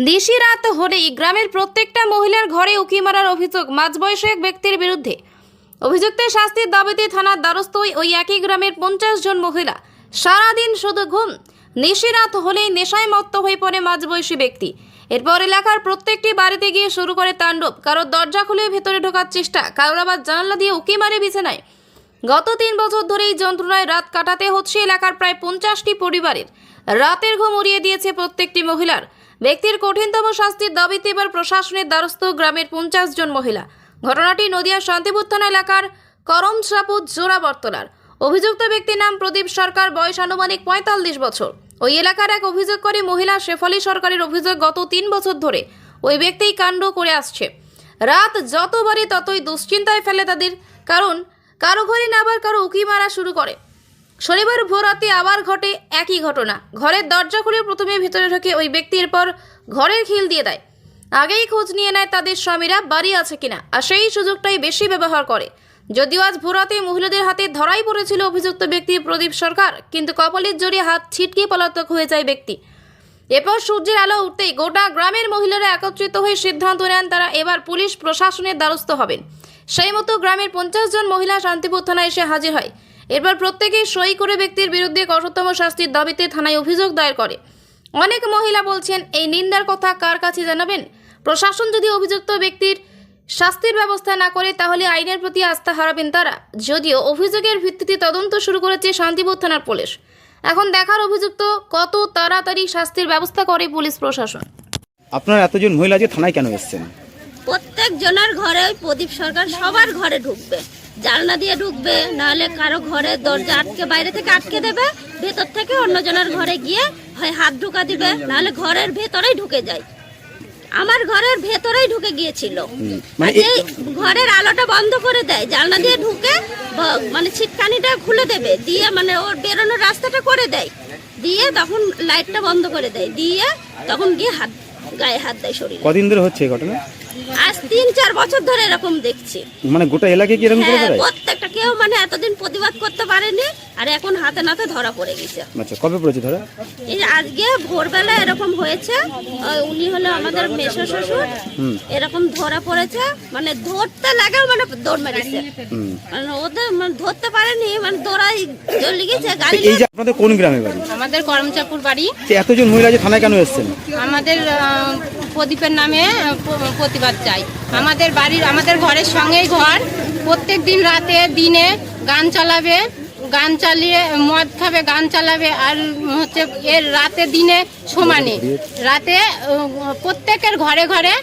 দিশি রাত হলেই গ্রামের প্রত্যেকটা মহিলার ঘরে উকি মারার অভিযোগ মাঝবয়সী এক ব্যক্তির বিরুদ্ধে। অভিযুক্তের শাস্তির দাবিতে থানার দ্বারস্থ ওই- একই গ্রামের পঞ্চাশ জন মহিলা। সারাদিন শুধু ঘুম। নিশিরাত হলেই নেশায় মত্ত হয়ে পড়ে মাঝবয়সী ব্যক্তি। এরপর এলাকার প্রত্যেকটি বাড়িতে গিয়ে শুরু করে তাণ্ডব। কারোর দরজা খুলে ভেতরে ঢোকার চেষ্টা, কারোর আবার জানালা দিয়ে উকি মারে বিছানায়। গত তিন বছর ধরে এই যন্ত্রণায় রাত কাটাতে হচ্ছে এলাকার প্রায় পঞ্চাশটি পরিবারের। রাতের ঘুম উড়িয়ে দিয়েছে প্রত্যেকটি মহিলার। ব্যক্তির কঠিনতম শাস্তির দাবিতে এবার প্রশাসনের দ্বারস্থ গ্রামের পঞ্চাশ জন মহিলা। ঘটনাটি নদিয়া শান্তিপুর থানা এলাকার জোড়া বর্তলার অভিযুক্ত ব্যক্তির নাম প্রদীপ সরকার, বয়স আনুমানিক পঁয়তাল্লিশ বছর। ওই এলাকার এক অভিযোগ করে মহিলা শেফালি সরকারের অভিযোগ গত তিন বছর ধরে ওই ব্যক্তিই কাণ্ড করে আসছে। রাত যতবারই ততই দুশ্চিন্তায় ফেলে তাদের, কারণ কারও ঘরে না আবার কারও উকি মারা শুরু করে। শনিবার ভোররাতে আবার ঘটে একই ঘটনা। ঘরের দরজা খুলে প্রথমে ভেতরে ঢোকে ওই ব্যক্তির পর ঘরের খিল দিয়ে দেয়। আগেই খোঁজ নিয়ে নেয় তাদের স্বামীরা বাড়ি আছে কিনা, আর সেই সুযোগটাই বেশি ব্যবহার করে। যদিও আজ ভোরাতে মহিলাদের হাতে ধরাই পড়েছিল অভিযুক্ত ব্যক্তি প্রদীপ সরকার, কিন্তু কপালের জোরে হাত ছিটকে পলাতক হয়ে যায় ব্যক্তি। এরপর সূর্যের আলো উঠতেই গোটা গ্রামের মহিলারা একত্রিত হয়ে সিদ্ধান্ত নেন তারা এবার পুলিশ প্রশাসনের দ্বারস্থ হবেন। সেই মতো গ্রামের পঞ্চাশ জন মহিলা শান্তিপুর থানায় এসে হাজির হয়। এরপর প্রত্যেকেই সই করে ব্যক্তির বিরুদ্ধে কঠোরতম শাস্তির দাবিতে থানায় অভিযোগ দায়ের করে। অনেক মহিলা বলছেন এই নিন্দার কথা কার কাছে জানাবেন? প্রশাসন যদি অভিযুক্ত ব্যক্তির শাস্তির ব্যবস্থা না করে তাহলে আইনের প্রতি আস্থা হারাবেন তারা। যদিও অভিযোগের ভিত্তিতে তদন্ত শুরু করেছে শান্তিপুর থানার পুলিশ। এখন দেখার অভিযুক্ত কত তাড়াতাড়ি শাস্তির ব্যবস্থা করে পুলিশ প্রশাসন? আপনার এতজন মহিলা যে থানায় কেন এসেছেন? প্রত্যেক জনের ঘরে ওই প্রদীপ সরকার সবার ঘরে ঢুকবে। জানলা দিয়ে ঢুকবে নাহলে কারও ঘরে দরজা আটকে বাইরে থেকে আটকে দেবে ভেতর থেকে অন্যজনের ঘরে গিয়ে হয় হাত ঢুকা দিবে নাহলে ঘরের ভেতরেই ঢুকে যায়। আমার ঘরের ভেতরেই ঢুকে গিয়েছিল। মানে আর ঘরের আলোটা বন্ধ করে দেয় জানলা দিয়ে ঢুকে মানে ছিটকানিটা খুলে দেবে দিয়ে মানে ওর বেরোনোর রাস্তাটা করে দেয়। দিয়ে তখন লাইটটা বন্ধ করে দেয় দিয়ে তখন গিয়ে হাত গায়ে হাত দেয় শরীর। কদিন ধরে হচ্ছে এই ঘটনা? আজ তিন চার বছর ধরে এরকম দেখছি। মানে গোটা এলাকায় কি এরকম করে হ্যাঁ বেড়ায়? প্রত্যেকটা কেউ মানে এতদিন প্রতিবাদ করতে পারেনি আর এখন হাতে নাতে ধরা পড়ে গেছে। আচ্ছা কবে পড়েছে ধরা? এই যে আজকে ভোরবেলা এরকম হয়েছে আহ, উনি হলো আমাদের মেশো শ্বশুর এরকম ধরা পড়েছে মানে ধরতে লাগেও মানে দৌড় মেরেছে। মানে ওদের মানে ধরতে পারেনি মানে দৌড়াই চলে গেছে গাড়ি এই যে আপনাদের কোন গ্রামে বাড়ি? আমাদের করমচাপুর বাড়ি। যে এতজন মহিলা যে থানায় কেন এসেছেন? আমাদের আহ, প্রদীপের নামে প্রতিবাদ চাই। আমাদের বাড়ির আমাদের ঘরের সঙ্গেই ঘর। প্রত্যেক দিন রাতে দিনে গান চালাবে গান চালিয়ে মদ খাবে গান চালাবে আর হচ্ছে এর রাতে দিনে সমানে। রাতে প্রত্যেকের ঘরে ঘরে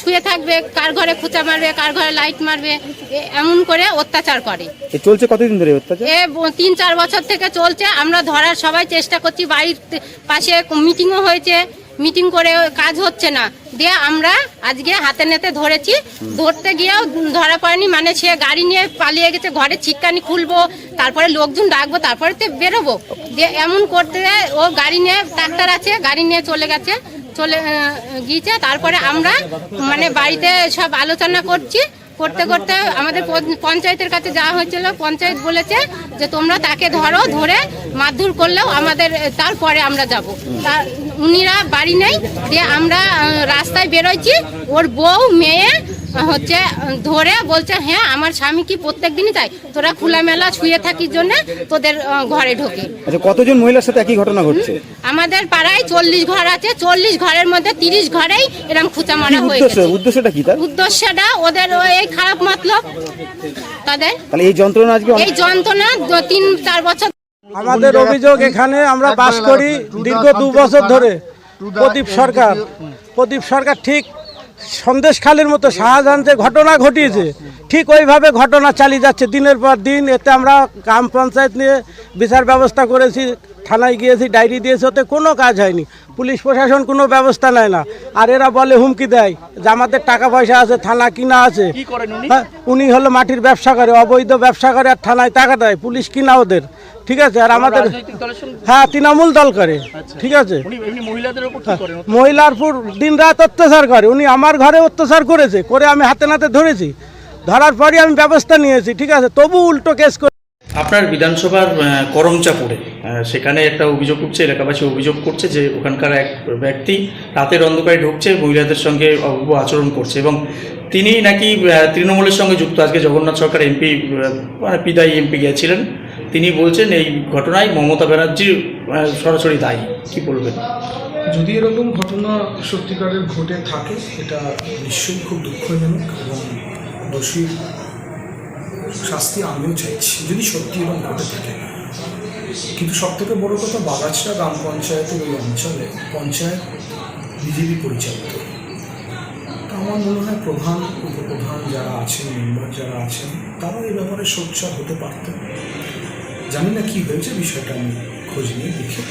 শুয়ে থাকবে কার ঘরে খুঁচা মারবে কার ঘরে লাইট মারবে এমন করে অত্যাচার করে। এ চলছে কতদিন ধরে অত্যাচার? এ তিন চার বছর থেকে চলছে। আমরা ধরার সবাই চেষ্টা করছি বাড়ির পাশে মিটিংও হয়েছে। মিটিং করে কাজ হচ্ছে না। দিয়ে আমরা আজকে হাতে নেতে ধরেছি। ধরতে গিয়েও ধরা পড়েনি মানে সে গাড়ি নিয়ে পালিয়ে গেছে, ঘরে ছিটকানি খুলবো, তারপরে লোকজন ডাকবো, তারপরে তো বেরোবো। দিয়ে এমন করতে ও গাড়ি নিয়ে ডাক্তার আছে, গাড়ি নিয়ে চলে গেছে, চলে গিয়েছে। তারপরে আমরা মানে বাড়িতে সব আলোচনা করছি। করতে করতে আমাদের পঞ্চায়েতের কাছে যাওয়া হয়েছিল। পঞ্চায়েত বলেছে যে তোমরা তাকে ধরো, ধরে মারধর করলেও আমাদের, তারপরে আমরা যাব। উনিরা বাড়ি নেই দিয়ে আমরা রাস্তায় বেরোইছি ওর বউ মেয়ে হচ্ছে ধরে বলছে হ্যাঁ আমার স্বামী কি প্রত্যেক দিনই তাই তোরা খোলামেলা শুয়ে থাকির জন্য তোদের ঘরে ঢোকে। আচ্ছা কতজন মহিলার সাথে একই ঘটনা ঘটছে? আমাদের পাড়ায় চল্লিশ ঘর আছে চল্লিশ ঘরের মধ্যে তিরিশ ঘরেই এরকম খুঁচা মারা হয়ে গেছে। উদ্দেশ্যটা কি তার? উদ্দেশ্যটা ওদের এই খারাপ মতলব। তাদের? তাহলে এই যন্ত্রণা আজকে এই যন্ত্রণা তিন চার বছর আমাদের অভিযোগ এখানে আমরা বাস করি দীর্ঘ দু বছর ধরে। প্রদীপ সরকার প্রদীপ সরকার ঠিক সন্দেশখালীর মতো শাহজাহান যে ঘটনা ঘটিয়েছে। ঠিক ওইভাবে ঘটনা চালিয়ে যাচ্ছে দিনের পর দিন। এতে আমরা গ্রাম পঞ্চায়েত নিয়ে বিচার ব্যবস্থা করেছি। থানায় গিয়েছি ডায়েরি দিয়েছি ওতে কোনো কাজ হয়নি। পুলিশ প্রশাসন কোনো ব্যবস্থা নেয় না। আর এরা বলে হুমকি দেয় যে আমাদের টাকা পয়সা আছে থানা কিনা আছে। হ্যাঁ, উনি হলো মাটির ব্যবসা করে অবৈধ ব্যবসা করে আর থানায় টাকা দেয়। পুলিশ কিনা ওদের। ঠিক আছে? আর আমাদের হ্যাঁ তৃণমূল দল করে। ঠিক আছে? হ্যাঁ, মহিলার উপর দিন রাত অত্যাচার করে। উনি আমার ঘরে অত্যাচার করেছে করে আমি হাতে নাতে ধরেছি। ধরার পরই আমি ব্যবস্থা নিয়েছি ঠিক আছে? তবু উল্টো কেস করে আপনার বিধানসভার করমচাপুরে সেখানে একটা অভিযোগ উঠছে, এলাকাবাসী অভিযোগ করছে যে ওখানকার এক ব্যক্তি রাতের অন্ধকারে ঢুকছে, মহিলাদের সঙ্গে অভব্য আচরণ করছে এবং তিনি নাকি তৃণমূলের সঙ্গে যুক্ত। আজকে জগন্নাথ সরকার এমপি মানে পিদাই এমপি গিয়েছিলেন। তিনি বলছেন এই ঘটনায় মমতা ব্যানার্জি সরাসরি দায়ী। কি বলবেন? যদি এরকম ঘটনা সত্যিকারের ঘটে থাকে, এটা নিশ্চয়ই খুব দুঃখজনক এবং দোষীর শাস্তি আমিও চাইছি, যদি সত্যি এরকম ঘটে থাকে। কিন্তু সব থেকে বড় কথা বাগাছড়া গ্রাম পঞ্চায়েতের ওই অঞ্চলে পঞ্চায়েত বিজেপি পরিচালিত। আমার মনে হয় প্রধান, উপপ্রধান যারা আছেন, মেম্বার যারা আছেন তারাও এই ব্যাপারে সোচ্চার হতে পারতেন। জানি না কি হয়েছে, বিষয়টা আমি খোঁজ নিয়ে দেখে।